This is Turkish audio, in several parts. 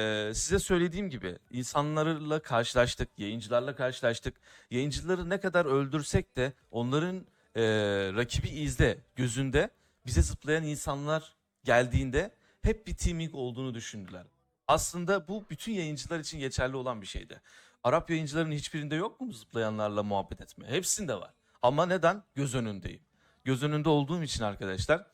Ee, size söylediğim gibi insanlarla karşılaştık, yayıncılarla karşılaştık. Yayıncıları ne kadar öldürsek de onların e, rakibi izle, gözünde bize zıplayan insanlar geldiğinde hep bir teaming olduğunu düşündüler. Aslında bu bütün yayıncılar için geçerli olan bir şeydi. Arap yayıncıların hiçbirinde yok mu zıplayanlarla muhabbet etme? Hepsinde var. Ama neden? Göz önündeyim. Göz önünde olduğum için arkadaşlar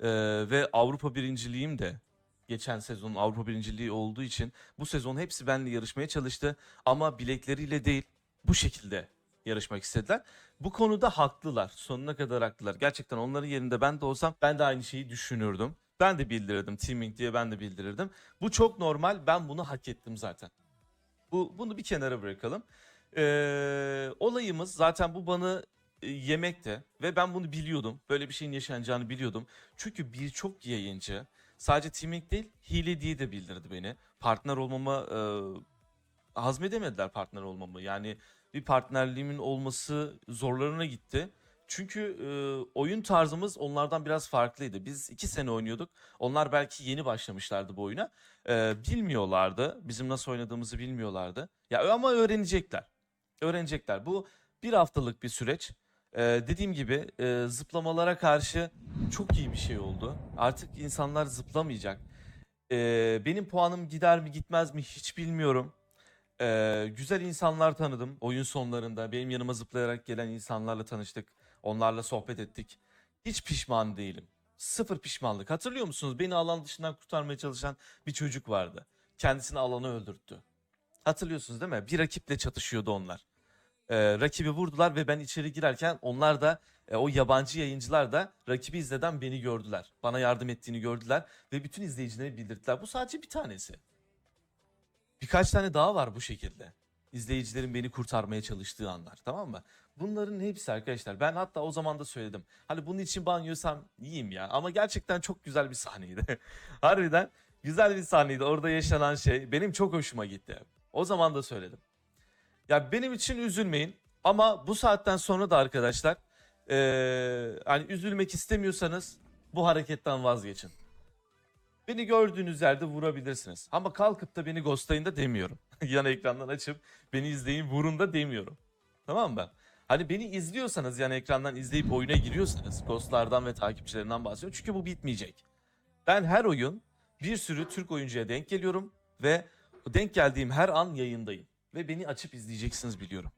e, ve Avrupa birinciliğim de geçen sezonun Avrupa birinciliği olduğu için bu sezon hepsi benimle yarışmaya çalıştı ama bilekleriyle değil bu şekilde yarışmak istediler. Bu konuda haklılar. Sonuna kadar haklılar. Gerçekten onların yerinde ben de olsam ben de aynı şeyi düşünürdüm. Ben de bildirirdim. Teaming diye ben de bildirirdim. Bu çok normal. Ben bunu hak ettim zaten. Bu bunu bir kenara bırakalım. Ee, olayımız zaten bu bana e, yemekte ve ben bunu biliyordum. Böyle bir şeyin yaşanacağını biliyordum. Çünkü birçok yayıncı sadece teaming değil hile diye de bildirdi beni. Partner olmama e, hazmedemediler partner olmamı. Yani bir partnerliğimin olması zorlarına gitti. Çünkü e, oyun tarzımız onlardan biraz farklıydı. Biz iki sene oynuyorduk. Onlar belki yeni başlamışlardı bu oyuna. E, bilmiyorlardı. Bizim nasıl oynadığımızı bilmiyorlardı. Ya ama öğrenecekler. Öğrenecekler. Bu bir haftalık bir süreç. E, dediğim gibi e, zıplamalara karşı çok iyi bir şey oldu. Artık insanlar zıplamayacak. E, benim puanım gider mi gitmez mi hiç bilmiyorum. Ee, güzel insanlar tanıdım oyun sonlarında. Benim yanıma zıplayarak gelen insanlarla tanıştık. Onlarla sohbet ettik. Hiç pişman değilim. Sıfır pişmanlık. Hatırlıyor musunuz? Beni alan dışından kurtarmaya çalışan bir çocuk vardı. Kendisini alanı öldürttü. Hatırlıyorsunuz değil mi? Bir rakiple çatışıyordu onlar. Ee, rakibi vurdular ve ben içeri girerken onlar da e, o yabancı yayıncılar da rakibi izleden beni gördüler. Bana yardım ettiğini gördüler ve bütün izleyicilere bildirdiler. Bu sadece bir tanesi. Birkaç tane daha var bu şekilde. İzleyicilerin beni kurtarmaya çalıştığı anlar tamam mı? Bunların hepsi arkadaşlar. Ben hatta o zaman da söyledim. Hani bunun için banyoysam yiyeyim ya. Ama gerçekten çok güzel bir sahneydi. Harbiden güzel bir sahneydi. Orada yaşanan şey benim çok hoşuma gitti. O zaman da söyledim. Ya benim için üzülmeyin. Ama bu saatten sonra da arkadaşlar eee, hani üzülmek istemiyorsanız bu hareketten vazgeçin. Beni gördüğünüz yerde vurabilirsiniz. Ama kalkıp da beni ghostlayın da demiyorum. Yan ekrandan açıp beni izleyin vurun da demiyorum. Tamam mı? Hani beni izliyorsanız yan ekrandan izleyip oyuna giriyorsanız ghostlardan ve takipçilerinden bahsediyorum. Çünkü bu bitmeyecek. Ben her oyun bir sürü Türk oyuncuya denk geliyorum ve denk geldiğim her an yayındayım. Ve beni açıp izleyeceksiniz biliyorum.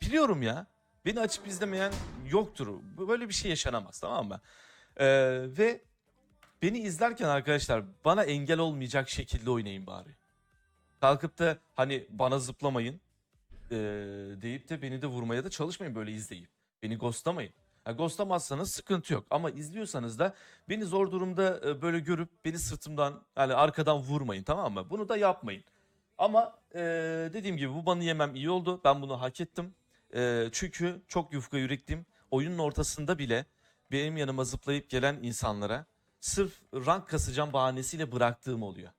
Biliyorum ya. Beni açıp izlemeyen yoktur. Böyle bir şey yaşanamaz tamam mı? Ee, ve Beni izlerken arkadaşlar bana engel olmayacak şekilde oynayın bari. Kalkıp da hani bana zıplamayın eee, deyip de beni de vurmaya da çalışmayın böyle izleyip. Beni ghostlamayın. Ha, ghostlamazsanız sıkıntı yok ama izliyorsanız da beni zor durumda e, böyle görüp beni sırtımdan yani arkadan vurmayın tamam mı? Bunu da yapmayın. Ama e, dediğim gibi bu banı yemem iyi oldu. Ben bunu hak ettim. E, çünkü çok yufka yürekliyim. Oyunun ortasında bile benim yanıma zıplayıp gelen insanlara sırf rank kasacağım bahanesiyle bıraktığım oluyor.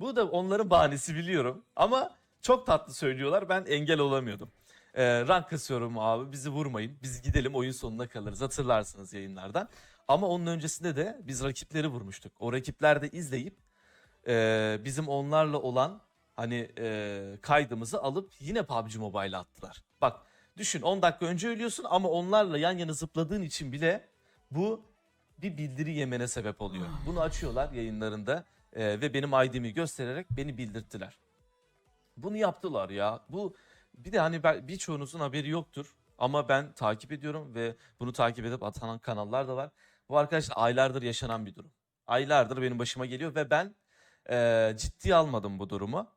Bu da onların bahanesi biliyorum ama çok tatlı söylüyorlar ben engel olamıyordum. Ee, rank kasıyorum abi bizi vurmayın biz gidelim oyun sonuna kalırız hatırlarsınız yayınlardan. Ama onun öncesinde de biz rakipleri vurmuştuk. O rakipler de izleyip e, bizim onlarla olan hani e, kaydımızı alıp yine PUBG Mobile'a attılar. Bak düşün 10 dakika önce ölüyorsun ama onlarla yan yana zıpladığın için bile bu bir bildiri yemene sebep oluyor. Bunu açıyorlar yayınlarında e, ve benim ID'mi göstererek beni bildirttiler. Bunu yaptılar ya. Bu bir de hani birçoğunuzun haberi yoktur ama ben takip ediyorum ve bunu takip edip atan kanallar da var. Bu arkadaşlar aylardır yaşanan bir durum. Aylardır benim başıma geliyor ve ben e, ciddiye almadım bu durumu.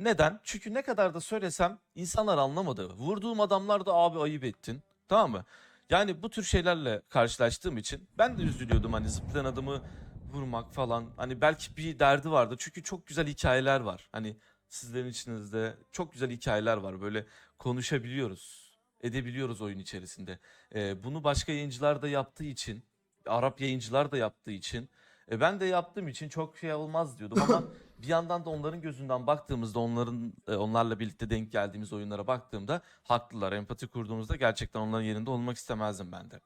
Neden? Çünkü ne kadar da söylesem insanlar anlamadı. Vurduğum adamlar da abi ayıp ettin. Tamam mı? Yani bu tür şeylerle karşılaştığım için ben de üzülüyordum hani zıplayan adamı vurmak falan. Hani belki bir derdi vardı. Çünkü çok güzel hikayeler var. Hani sizlerin içinizde çok güzel hikayeler var. Böyle konuşabiliyoruz. Edebiliyoruz oyun içerisinde. Ee, bunu başka yayıncılar da yaptığı için, Arap yayıncılar da yaptığı için, e, ben de yaptığım için çok şey olmaz diyordum ama bir yandan da onların gözünden baktığımızda onların e, onlarla birlikte denk geldiğimiz oyunlara baktığımda haklılar. Empati kurduğumuzda gerçekten onların yerinde olmak istemezdim ben de.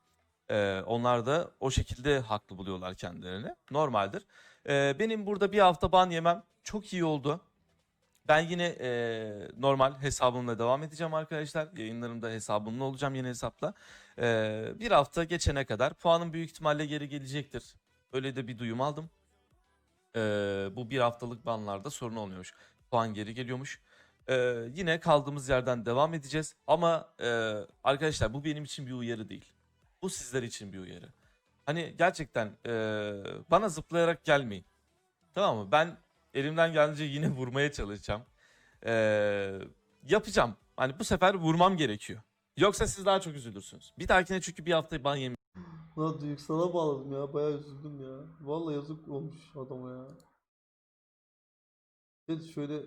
Ee, onlar da o şekilde haklı buluyorlar kendilerini. Normaldir. Ee, benim burada bir hafta ban yemem çok iyi oldu. Ben yine eee, normal hesabımla devam edeceğim arkadaşlar. Yayınlarımda hesabımla olacağım yeni hesapla. Eee, bir hafta geçene kadar puanım büyük ihtimalle geri gelecektir. Öyle de bir duyum aldım. Eee, bu bir haftalık banlarda sorun olmuyormuş. Puan geri geliyormuş. Eee, yine kaldığımız yerden devam edeceğiz. Ama eee, arkadaşlar bu benim için bir uyarı değil. Bu sizler için bir uyarı. Hani gerçekten eee, bana zıplayarak gelmeyin. Tamam mı? Ben elimden geldiğince yine vurmaya çalışacağım. Eee, yapacağım. Hani bu sefer vurmam gerekiyor. Yoksa siz daha çok üzülürsünüz. Bir dahakine çünkü bir hafta ban yemin Lan duygusala bağladım ya. Bayağı üzüldüm ya. Vallahi yazık olmuş adama ya. Gel şöyle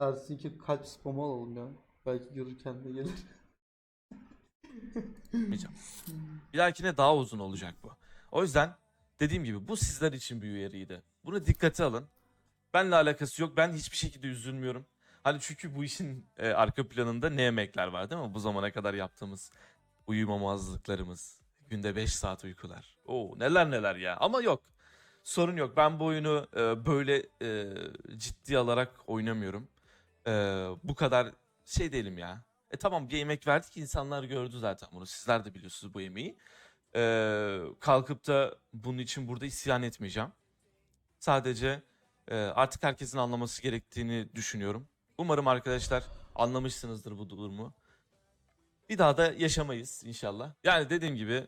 Ersin'ki kalp spamı alalım ya. Belki görür kendine gelir. Bir dahakine daha uzun olacak bu. O yüzden dediğim gibi bu sizler için bir uyarıydı. Bunu dikkate alın. Benle alakası yok. Ben hiçbir şekilde üzülmüyorum. Hani çünkü bu işin e, arka planında ne emekler var değil mi? Bu zamana kadar yaptığımız uyumamazlıklarımız. Günde 5 saat uykular. Oo neler neler ya. Ama yok. Sorun yok. Ben bu oyunu e, böyle e, ciddi alarak oynamıyorum. E, bu kadar şey değilim ya. E tamam bir emek verdik insanlar gördü zaten bunu. Sizler de biliyorsunuz bu emeği. E, kalkıp da bunun için burada isyan etmeyeceğim. Sadece e, artık herkesin anlaması gerektiğini düşünüyorum. Umarım arkadaşlar anlamışsınızdır bu durumu. Bir daha da yaşamayız inşallah. Yani dediğim gibi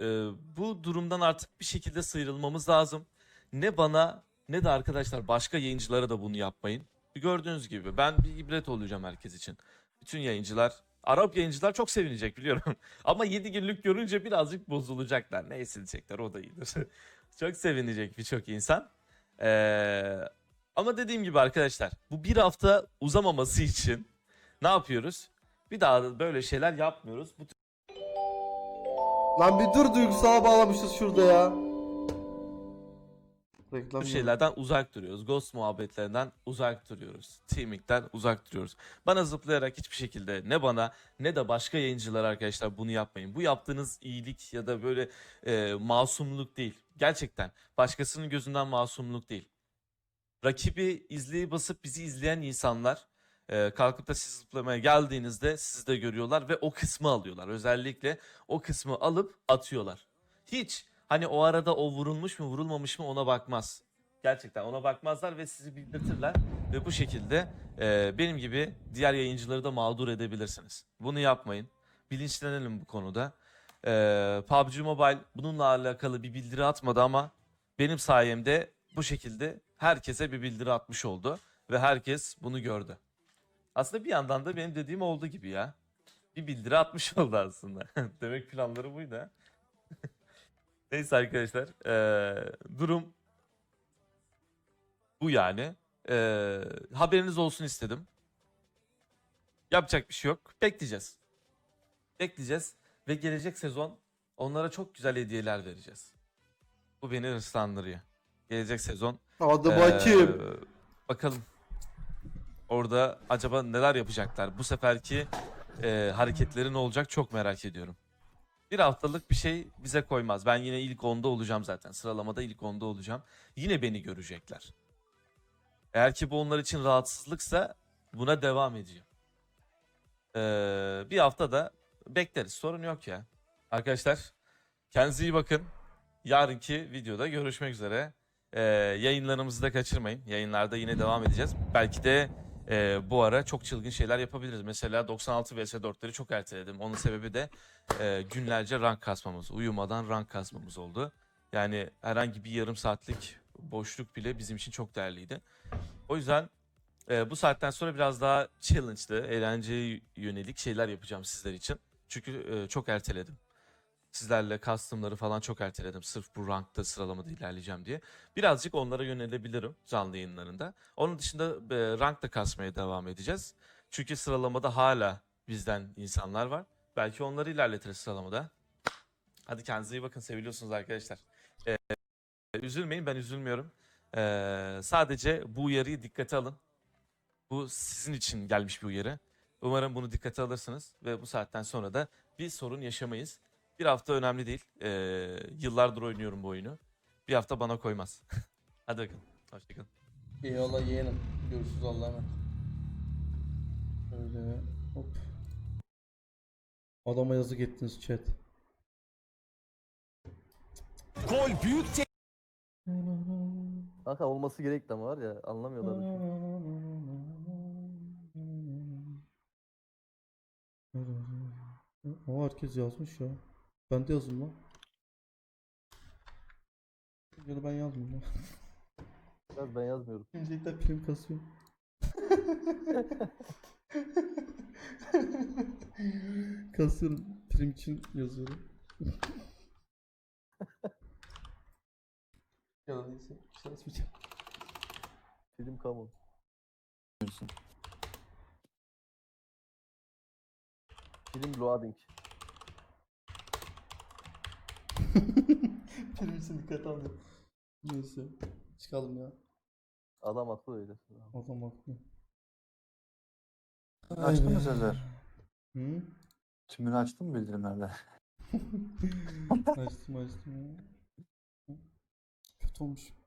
e, bu durumdan artık bir şekilde sıyrılmamız lazım. Ne bana ne de arkadaşlar başka yayıncılara da bunu yapmayın. Gördüğünüz gibi ben bir ibret olacağım herkes için. Bütün yayıncılar, Arap yayıncılar çok sevinecek biliyorum. Ama 7 günlük görünce birazcık bozulacaklar. Ne silecekler o da iyidir. çok sevinecek birçok insan. Ee, ama dediğim gibi arkadaşlar bu bir hafta uzamaması için ne yapıyoruz? Bir daha da böyle şeyler yapmıyoruz. Bu Lan bir dur duygusala bağlamışız şurada ya. Reklam Bu şeylerden uzak duruyoruz. Ghost muhabbetlerinden uzak duruyoruz. Teaming'den uzak duruyoruz. Bana zıplayarak hiçbir şekilde ne bana ne de başka yayıncılar arkadaşlar bunu yapmayın. Bu yaptığınız iyilik ya da böyle e, masumluk değil. Gerçekten başkasının gözünden masumluk değil. Rakibi izleyi basıp bizi izleyen insanlar e, kalkıp da siz zıplamaya geldiğinizde sizi de görüyorlar ve o kısmı alıyorlar. Özellikle o kısmı alıp atıyorlar. Hiç hani o arada o vurulmuş mu vurulmamış mı ona bakmaz. Gerçekten ona bakmazlar ve sizi bildirtirler ve bu şekilde e, benim gibi diğer yayıncıları da mağdur edebilirsiniz. Bunu yapmayın. Bilinçlenelim bu konuda. E, PUBG Mobile bununla alakalı bir bildiri atmadı ama benim sayemde bu şekilde herkese bir bildiri atmış oldu ve herkes bunu gördü. Aslında bir yandan da benim dediğim oldu gibi ya. Bir bildiri atmış oldu aslında. Demek planları buydu ha. Neyse arkadaşlar. eee, durum bu yani. Eee, haberiniz olsun istedim. Yapacak bir şey yok. Bekleyeceğiz. Bekleyeceğiz ve gelecek sezon onlara çok güzel hediyeler vereceğiz. Bu beni hırslandırıyor. Gelecek sezon Hadi ee, bakayım. bakalım. Orada acaba neler yapacaklar? Bu seferki e, hareketleri ne olacak çok merak ediyorum. Bir haftalık bir şey bize koymaz. Ben yine ilk onda olacağım zaten. Sıralamada ilk onda olacağım. Yine beni görecekler. Eğer ki bu onlar için rahatsızlıksa buna devam edeceğim. Ee, bir hafta da bekleriz. Sorun yok ya. Arkadaşlar kendinize iyi bakın. Yarınki videoda görüşmek üzere. Ee, yayınlarımızı da kaçırmayın. Yayınlarda yine devam edeceğiz. Belki de e, bu ara çok çılgın şeyler yapabiliriz. Mesela 96 vs 4'leri çok erteledim. Onun sebebi de e, günlerce rank kasmamız. Uyumadan rank kasmamız oldu. Yani herhangi bir yarım saatlik boşluk bile bizim için çok değerliydi. O yüzden e, bu saatten sonra biraz daha challenge'lı, eğlenceye yönelik şeyler yapacağım sizler için. Çünkü e, çok erteledim. Sizlerle custom'ları falan çok erteledim. Sırf bu rankta sıralamada ilerleyeceğim diye. Birazcık onlara yönelebilirim canlı yayınlarında. Onun dışında e, rank da kasmaya devam edeceğiz. Çünkü sıralamada hala bizden insanlar var. Belki onları ilerletiriz sıralamada. Hadi kendinize iyi bakın. Seviliyorsunuz arkadaşlar. E, üzülmeyin ben üzülmüyorum. E, sadece bu uyarıyı dikkate alın. Bu sizin için gelmiş bir uyarı. Umarım bunu dikkate alırsınız ve bu saatten sonra da bir sorun yaşamayız. Bir hafta önemli değil. Ee, yıllardır oynuyorum bu oyunu. Bir hafta bana koymaz. Hadi bakalım. Hoşçakalın. Eyvallah yeğenim. Görüşürüz Allah'a emanet. Öyle hop. Adama yazık ettiniz chat. Gol büyük Kanka olması gerek ama var ya anlamıyorlar. bir şey. O herkes yazmış ya. Ben de yazdım lan. Ya da ben yazmayayım ya. Biraz ben yazmıyorum. Öncelikle prim kasıyor. Kasıyorum. Prim için yazıyorum. ya da neyse. Bir şey. Film kamu. Film loading. İçin dikkat almıyorum. Neyse. Çıkalım ya. Adam haklı öyle. Adam haklı. Açtın mı. Sezer? Hı? Tümünü açtın mı bildirimlerde? açtım açtım ya. Kötü olmuş.